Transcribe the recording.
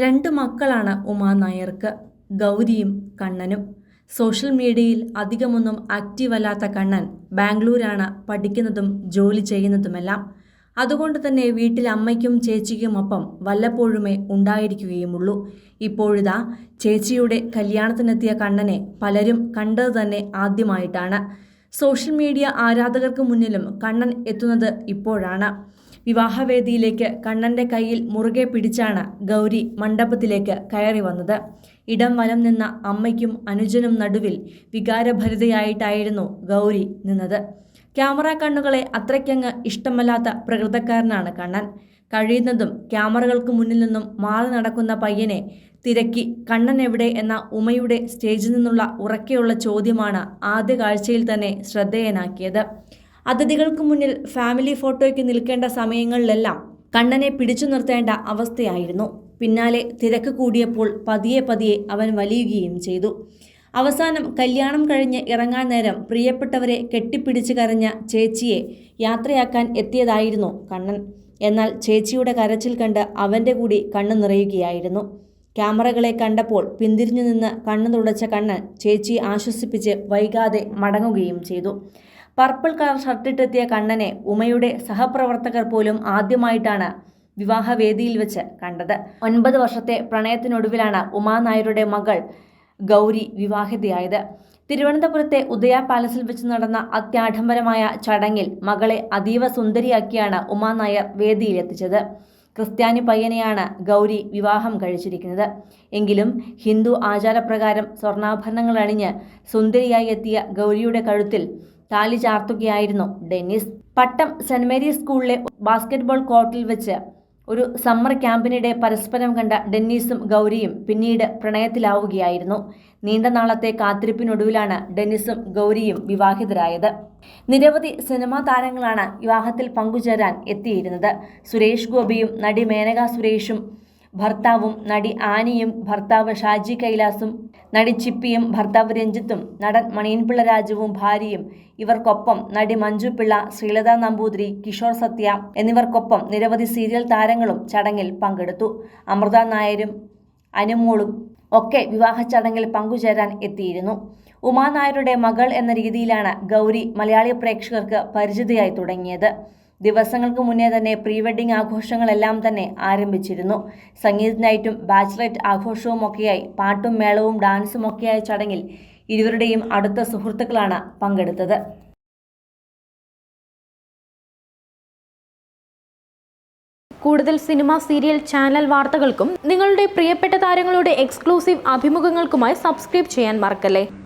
രണ്ട് മക്കളാണ് ഉമാ നായർക്ക് ഗൗരിയും കണ്ണനും. സോഷ്യൽ മീഡിയയിൽ അധികമൊന്നും ആക്റ്റീവ് അല്ലാത്ത കണ്ണൻ ബാംഗ്ലൂരാണ് പഠിക്കുന്നതും ജോലി ചെയ്യുന്നതുമെല്ലാം. അതുകൊണ്ട് തന്നെ വീട്ടിൽ അമ്മയ്ക്കും ചേച്ചിക്കുമൊപ്പം വല്ലപ്പോഴുമേ ഉണ്ടായിരിക്കുകയുമുള്ളൂ. ഇപ്പോഴിതാ ചേച്ചിയുടെ കല്യാണത്തിനെത്തിയ കണ്ണനെ പലരും കണ്ടത് തന്നെ ആദ്യമായിട്ടാണ്. സോഷ്യൽ മീഡിയ ആരാധകർക്ക് മുന്നിലും കണ്ണൻ എത്തുന്നത് ഇപ്പോഴാണ്. വിവാഹവേദിയിലേക്ക് കണ്ണന്റെ കയ്യിൽ മുറുകെ പിടിച്ചാണ് ഗൗരി മണ്ഡപത്തിലേക്ക് കയറി വന്നത്. ഇടം വലം നിന്ന അമ്മയ്ക്കും അനുജനും നടുവിൽ വികാരഭരിതയായിട്ടായിരുന്നു ഗൗരി നിന്നത്. ക്യാമറ കണ്ണുകളെ അത്രയ്ക്കങ്ങ് ഇഷ്ടമല്ലാത്ത പ്രകൃതക്കാരനാണ് കണ്ണൻ. കഴിയുന്നതും ക്യാമറകൾക്ക് മുന്നിൽ നിന്നും മാറി നടക്കുന്ന പയ്യനെ തിരക്കി കണ്ണൻ എവിടെ എന്ന ഉമയുടെ സ്റ്റേജിൽ നിന്നുള്ള ഉറക്കെയുള്ള ചോദ്യമാണ് ആദ്യ കാഴ്ചയിൽ തന്നെ ശ്രദ്ധേയനാക്കിയത്. അതിഥികൾക്ക് മുന്നിൽ ഫാമിലി ഫോട്ടോയ്ക്ക് നിൽക്കേണ്ട സമയങ്ങളിലെല്ലാം കണ്ണനെ പിടിച്ചു നിർത്തേണ്ട അവസ്ഥയായിരുന്നു. പിന്നാലെ തിരക്ക് കൂടിയപ്പോൾ പതിയെ പതിയെ അവൻ വലിയുകയും ചെയ്തു. അവസാനം കല്യാണം കഴിഞ്ഞ് ഇറങ്ങാൻ നേരം പ്രിയപ്പെട്ടവരെ കെട്ടിപ്പിടിച്ച് കരഞ്ഞ ചേച്ചിയെ യാത്രയാക്കാൻ എത്തിയതായിരുന്നു കണ്ണൻ. എന്നാൽ ചേച്ചിയുടെ കരച്ചിൽ കണ്ട് അവന്റെ കൂടി കണ്ണു നിറയുകയായിരുന്നു. ക്യാമറകളെ കണ്ടപ്പോൾ പിന്തിരിഞ്ഞു നിന്ന് കണ്ണു തുടച്ച കണ്ണൻ ചേച്ചിയെ ആശ്വസിപ്പിച്ച് വൈകാതെ മടങ്ങുകയും ചെയ്തു. പർപ്പിൾ കളർ ഷർട്ടിട്ടെത്തിയ കണ്ണനെ ഉമയുടെ സഹപ്രവർത്തകർ പോലും ആദ്യമായിട്ടാണ് വിവാഹവേദിയിൽ വെച്ച് കണ്ടത്. ഒൻപത് വർഷത്തെ പ്രണയത്തിനൊടുവിലാണ് ഉമാ നായരുടെ മകൾ ഗൗരി വിവാഹിതയായത്. തിരുവനന്തപുരത്തെ ഉദയ പാലസിൽ വെച്ച് നടന്ന അത്യാഡംബരമായ ചടങ്ങിൽ മകളെ അതീവ സുന്ദരിയാക്കിയാണ് ഉമാ നായർ വേദിയിലെത്തിച്ചത്. ക്രിസ്ത്യാനി പയ്യനെയാണ് ഗൗരി വിവാഹം കഴിച്ചിരിക്കുന്നത്. എങ്കിലും ഹിന്ദു ആചാരപ്രകാരം സ്വർണാഭരണങ്ങൾ അണിഞ്ഞ് സുന്ദരിയായി എത്തിയ ഗൗരിയുടെ കഴുത്തിൽ താലി ചാർത്തുകയായിരുന്നു ഡെന്നിസ്. പട്ടം സെന്റ് മേരീസ് സ്കൂളിലെ ബാസ്കറ്റ്ബോൾ കോർട്ടിൽ വെച്ച് ഒരു സമ്മർ ക്യാമ്പിനിടെ പരസ്പരം കണ്ട ഡെന്നീസും ഗൗരിയും പിന്നീട് പ്രണയത്തിലാവുകയായിരുന്നു. നീണ്ട നാളത്തെ കാത്തിരിപ്പിനൊടുവിലാണ് ഡെന്നിസും ഗൗരിയും വിവാഹിതരായത്. നിരവധി സിനിമാ താരങ്ങളാണ് വിവാഹത്തിൽ പങ്കുചേരാൻ എത്തിയിരുന്നത്. സുരേഷ് ഗോപിയും നടി മേനക സുരേഷും ഭർത്താവും നടി ആനിയും ഭർത്താവ് ഷാജി കൈലാസും നടി ചിപ്പിയും ഭർത്താവ് രഞ്ജിത്തും നടൻ മണിയൻപിള്ള രാജുവും ഭാര്യയും ഇവർക്കൊപ്പം നടി മഞ്ജു പിള്ള ശ്രീലത നമ്പൂതിരി കിഷോർ സത്യ എന്നിവർക്കൊപ്പം നിരവധി സീരിയൽ താരങ്ങളും ചടങ്ങിൽ പങ്കെടുത്തു. അമൃത നായരും അനുമോളും ഒക്കെ വിവാഹ ചടങ്ങിൽ പങ്കുചേരാൻ എത്തിയിരുന്നു. ഉമാനായരുടെ മകൾ എന്ന രീതിയിലാണ് ഗൗരി മലയാളി പ്രേക്ഷകർക്ക് പരിചിതയായി തുടങ്ങിയത്. ദിവസങ്ങൾക്ക് മുന്നേ തന്നെ പ്രീ വെഡിംഗ് ആഘോഷങ്ങളെല്ലാം തന്നെ ആരംഭിച്ചിരുന്നു. സംഗീത നൈറ്റും ബാച്ചിലറ്റ് ആഘോഷവും ഒക്കെയായി പാട്ടും മേളവും ഡാൻസും ഒക്കെയായ ചടങ്ങിൽ ഇരുവരുടെയും അടുത്ത സുഹൃത്തുക്കളാണ് പങ്കെടുത്തത്. കൂടുതൽ സിനിമ സീരിയൽ ചാനൽ വാർത്തകൾക്കും നിങ്ങളുടെ പ്രിയപ്പെട്ട താരങ്ങളുടെ എക്സ്ക്ലൂസീവ് അഭിമുഖങ്ങൾക്കുമായി സബ്സ്ക്രൈബ് ചെയ്യാൻ മറക്കല്ലേ?